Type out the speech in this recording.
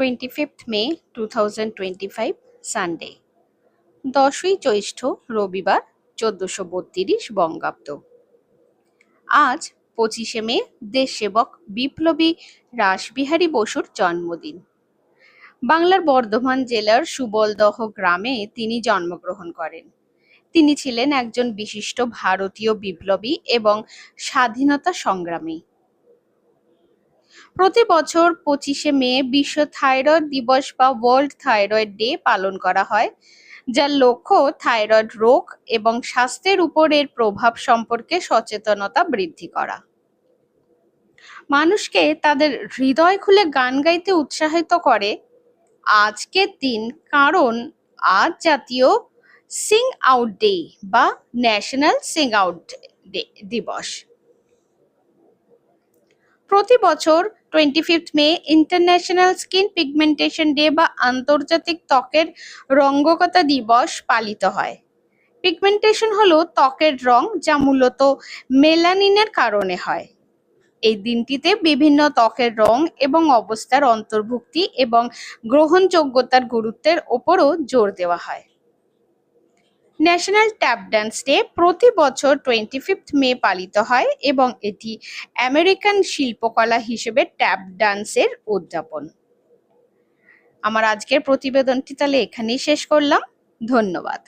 25th May 2025 Sunday দশই জ্যৈষ্ঠ রবিবার চোদ্দশো বত্রিশ বঙ্গাব্দ। আজ পঁচিশে মে দেশসেবক বিপ্লবী রাসবিহারী বসুর জন্মদিন। বাংলার বর্ধমান জেলার সুবলদহ গ্রামে তিনি জন্মগ্রহণ করেন। তিনি ছিলেন একজন বিশিষ্ট ভারতীয় বিপ্লবী এবং স্বাধীনতা সংগ্রামী। প্রতি বছর পঁচিশে মে বিশ্ব থাইরয়েড দিবস বা ওয়ার্ল্ড থাইরয়েড ডে পালন করা হয়, যার লক্ষ্য থাইরয়েড রোগ এবং স্বাস্থ্যের উপর এর প্রভাব সম্পর্কে সচেতনতা বৃদ্ধি করা। মানুষকে তাদের হৃদয় খুলে গান গাইতে উৎসাহিত করে। আজকের দিন কারণ আজ জাতীয় সিং আউট ডে বা ন্যাশনাল সিং আউট ডে দিবস। প্রতি বছর twenty fifth May international skin pigmentation day বা আন্তর্জাতিক ত্বকের রঙ্গকতা দিবস পালিত হয়। পিগমেন্টেশন হলো ত্বকের রং যা মূলত মেলানিনের কারণে হয়। এই দিনটিতে বিভিন্ন ত্বকের রং এবং অবস্থার অন্তর্ভুক্তি এবং গ্রহণযোগ্যতার গুরুত্বের ওপরও জোর দেওয়া হয়। ন্যাশনাল ট্যাপ ড্যান্স ডে প্রতি বছর টোয়েন্টি ফিফথ মে পালিত হয় এবং এটি আমেরিকান শিল্পকলা হিসেবে ট্যাপ ডান্সের উদযাপন। আমার আজকের প্রতিবেদনটি তাহলে এখানেই শেষ করলাম। ধন্যবাদ।